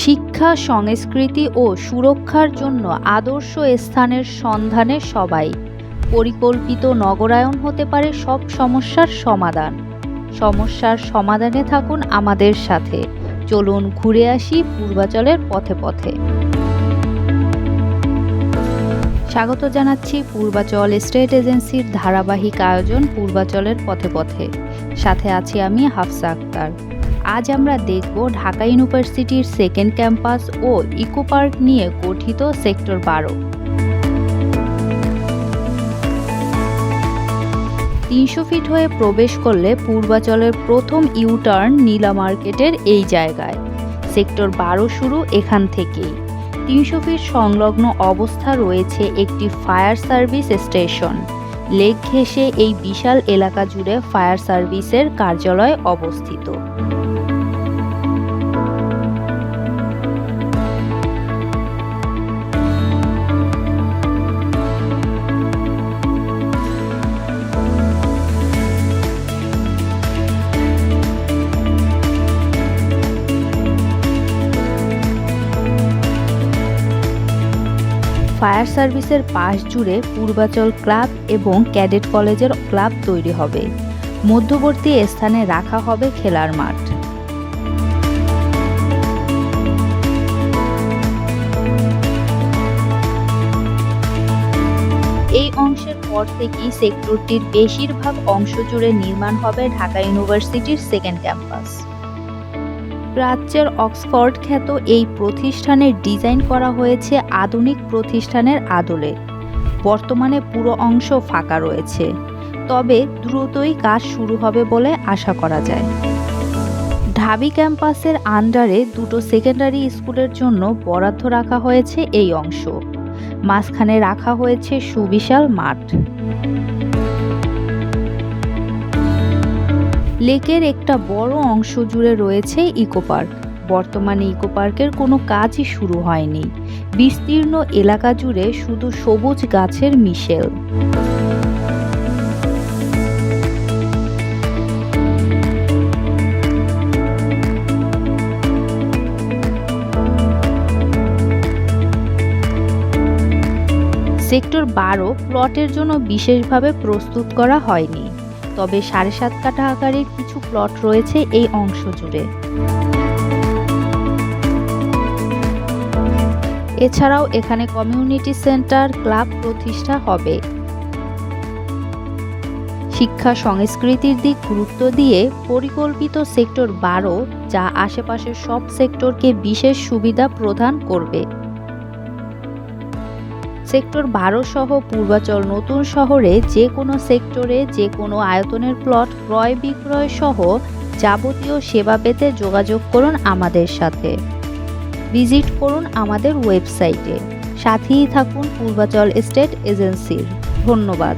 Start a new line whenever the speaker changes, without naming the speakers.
শিক্ষা, সংস্কৃতি ও সুরক্ষার জন্য আদর্শ স্থানের সন্ধানে সবাই। পরিকল্পিত নগরায়ন হতে পারে সব সমস্যার সমাধান। সমস্যার সমাধানে থাকুন আমাদের সাথে। চলুন ঘুরে আসি পূর্বাচলের পথে পথে। স্বাগত জানাচ্ছি পূর্বাচল স্টেট এজেন্সির ধারাবাহিক আয়োজন পূর্বাচলের পথে পথে। সাথে আছি আমি হাফসা আক্তার। আজ আমরা দেখব ঢাকা ইউনিভার্সিটির সেকেন্ড ক্যাম্পাস ও ইকো পার্ক নিয়ে গঠিত সেক্টর বারো। তিনশো ফিট হয়ে প্রবেশ করলে পূর্বাচলের প্রথম ইউটার্ন নীলা মার্কেটের এই জায়গায়। সেক্টর বারো শুরু এখান থেকেই। তিনশো ফিট সংলগ্ন অবস্থা রয়েছে একটি ফায়ার সার্ভিস স্টেশন লেক ঘেঁষে এই বিশাল এলাকা জুড়ে ফায়ার সার্ভিসের কার্যালয় অবস্থিত। ফায়ার সার্ভিসের পাশ জুড়ে পূর্বাচল ক্লাব এবং ক্যাডেট কলেজের ক্লাব তৈরি হবে। মধ্যবর্তী স্থানে রাখা হবে খেলার মাঠ। এই অংশের পর থেকেই সেক্টরটির বেশিরভাগ অংশ জুড়ে নির্মাণ হবে ঢাকা ইউনিভার্সিটির সেকেন্ড ক্যাম্পাস। প্রাচ্যের অক্সফোর্ড খ্যাত এই প্রতিষ্ঠানের ডিজাইন করা হয়েছে আধুনিক প্রতিষ্ঠানের আদলে। বর্তমানে পুরো অংশ ফাঁকা রয়েছে। তবে দ্রুতই কাজ শুরু হবে বলে আশা করা যায়। ঢাবি ক্যাম্পাসের আন্ডারে দুটো সেকেন্ডারি স্কুলের জন্য বরাদ্দ রাখা হয়েছে এই অংশ। মাঝখানে রাখা হয়েছে সুবিশাল মাঠ। লেকের একটা বড় অংশ জুড়ে রয়েছে ইকো পার্ক। বর্তমানে ইকো পার্কের কোনো কাজই শুরু হয়নি। বিস্তীর্ণ এলাকা জুড়ে শুধু সবুজ গাছের মিশেল। সেক্টর বারো প্লটের জন্য বিশেষভাবে প্রস্তুত করা হয়নি। তবে সাড়ে সাত কাঠা আকারের কিছু প্লট রয়েছে এই অংশ জুড়ে। এছাড়াও এখানে কমিউনিটি সেন্টার ক্লাব প্রতিষ্ঠা হবে। শিক্ষা সংস্কৃতির দিক গুরুত্ব দিয়ে পরিকল্পিত সেক্টর বারো, যা আশেপাশের সব সেক্টরকে বিশেষ সুবিধা প্রদান করবে। সেক্টর বারো সহ পূর্বাচল নতুন শহরে যে কোনো সেক্টরে যে কোনো আয়তনের প্লট ক্রয় বিক্রয় সহ যাবতীয় সেবা পেতে যোগাযোগ করুন আমাদের সাথে। ভিজিট করুন আমাদের ওয়েবসাইটে। সাথেই থাকুন পূর্বাচল এস্টেট এজেন্সির। ধন্যবাদ।